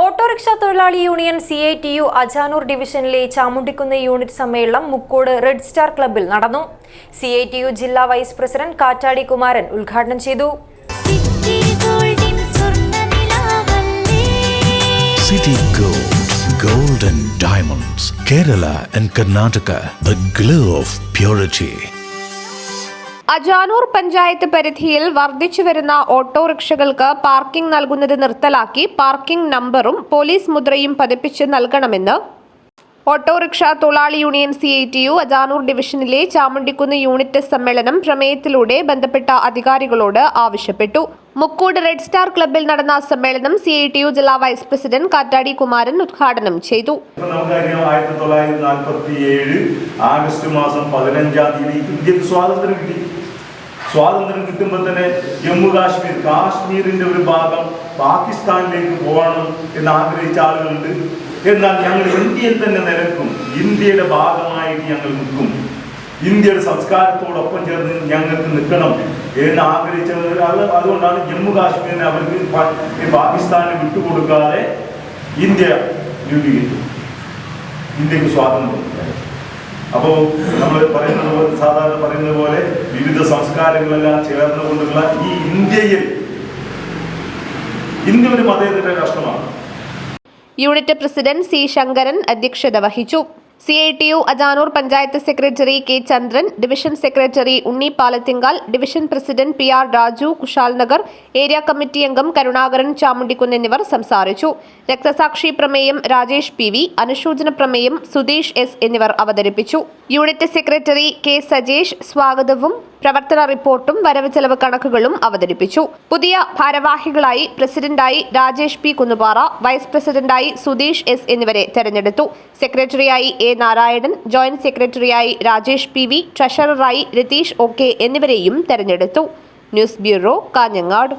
Autorickshaw തൊഴിലാളി union C I T U Ajanur ഡിവിഷനിലെ Chamundikkunnu unit സമ്മേളനം മുക്കോട് റെഡ് സ്റ്റാർ ക്ലബിൽ നടന്നു. സി ഐ ടി യു ജില്ലാ വൈസ് പ്രസിഡന്റ് കാറ്റാടി കുമാരൻ ഉദ്ഘാടനം ചെയ്തു. City Gold, Gold and Diamonds, Kerala and Karnataka, the glow of purity. Ajanur panchayat പരിധിയിൽ വർദ്ധിച്ചു വരുന്ന ഓട്ടോറിക്ഷകൾക്ക് പാർക്കിംഗ് നൽകുന്നത് നിർത്തലാക്കി പാർക്കിംഗ് നമ്പറും പോലീസ് മുദ്രയും പതിപ്പിച്ച് നൽകണമെന്ന് ഓട്ടോറിക്ഷ തൊഴിലാളി union C I T U Ajanur ഡിവിഷനിലെ ചാമുണ്ടിക്കുന്ന് യൂണിറ്റ് സമ്മേളനം പ്രമേയത്തിലൂടെ ബന്ധപ്പെട്ട അധികാരികളോട് ആവശ്യപ്പെട്ടു. മുക്കൂട് റെഡ് സ്റ്റാർ ക്ലബിൽ നടന്ന സമ്മേളനം സി ഐ ടി യു ജില്ലാ വൈസ് പ്രസിഡന്റ് കാറ്റാടി കുമാരൻ ഉദ്ഘാടനം ചെയ്തു. ആഗസ്റ്റ് മാസം പതിനഞ്ചാം തീയതി ഇന്ത്യൻ സ്വാതന്ത്ര്യം കിട്ടി. സ്വാതന്ത്ര്യം കിട്ടുമ്പോൾ തന്നെ ജമ്മു കാശ്മീർ കാശ്മീരിന്റെ ഒരു ഭാഗം പാകിസ്ഥാനിലേക്ക് പോകണം എന്ന് ആഗ്രഹിച്ച ആളുകളുണ്ട്. എന്നാൽ ഞങ്ങൾ ഇന്ത്യയിൽ തന്നെ നിലക്കും ഇന്ത്യയുടെ ഭാഗമായിട്ട് ഞങ്ങൾ നിൽക്കും. ഇന്ത്യയുടെ സംസ്കാരത്തോടൊപ്പം ചേർന്ന് ഞങ്ങൾക്ക് നിൽക്കണം എന്ന് ആഗ്രഹിച്ചവർ അത് അതുകൊണ്ടാണ് ജമ്മു കാശ്മീരിനെ അവർക്ക് പാകിസ്ഥാനെ വിട്ടുകൊടുക്കാതെ ഇന്ത്യ രൂപീകരിച്ചു ഇന്ത്യയ്ക്ക് സ്വാതന്ത്ര്യം. അപ്പോൾ നമ്മൾ പറയുന്നത് പോലെ സാധാരണ പറയുന്നത് പോലെ സംസ്കാരങ്ങളെല്ലാം ചേർന്നുകൊണ്ടുള്ള ഈ ഇന്ത്യയിൽ ഇന്ത്യ ഒരു മതേതര രാഷ്ട്രമാണ്. യൂണിറ്റ് പ്രസിഡന്റ് സി ശങ്കരൻ അധ്യക്ഷത വഹിച്ചു. C I T U Ajanur panchayat secretary K Chandran division secretary Unni Palathinkal division president P R Raju Kushal Nagar area committee അംഗം കരുണാകരൻ ചാമുണ്ടിക്കുന്ന് എന്നിവർ സംസാരിച്ചു. രക്തസാക്ഷി പ്രമേയം രാജേഷ് പി വി അനുശോചന പ്രമേയം സുധീഷ് എസ് എന്നിവർ അവതരിപ്പിച്ചു. യൂണിറ്റ് സെക്രട്ടറി കെ സജേഷ് സ്വാഗതവും പ്രവർത്തന റിപ്പോർട്ടും വരവ് ചെലവ് കണക്കുകളും അവതരിപ്പിച്ചു. പുതിയ ഭാരവാഹികളായി പ്രസിഡന്റായി രാജേഷ് പി കുന്നുപാറ വൈസ് പ്രസിഡന്റായി സുധീഷ് എസ് എന്നിവരെ തെരഞ്ഞെടുത്തു. സെക്രട്ടറിയായി എ നാരായണൻ ജോയിന്റ് സെക്രട്ടറിയായി രാജേഷ് പി വി ട്രഷററായി രതീഷ് ഒ കെ എന്നിവരെയും തെരഞ്ഞെടുത്തു. News bureau Kanhangad.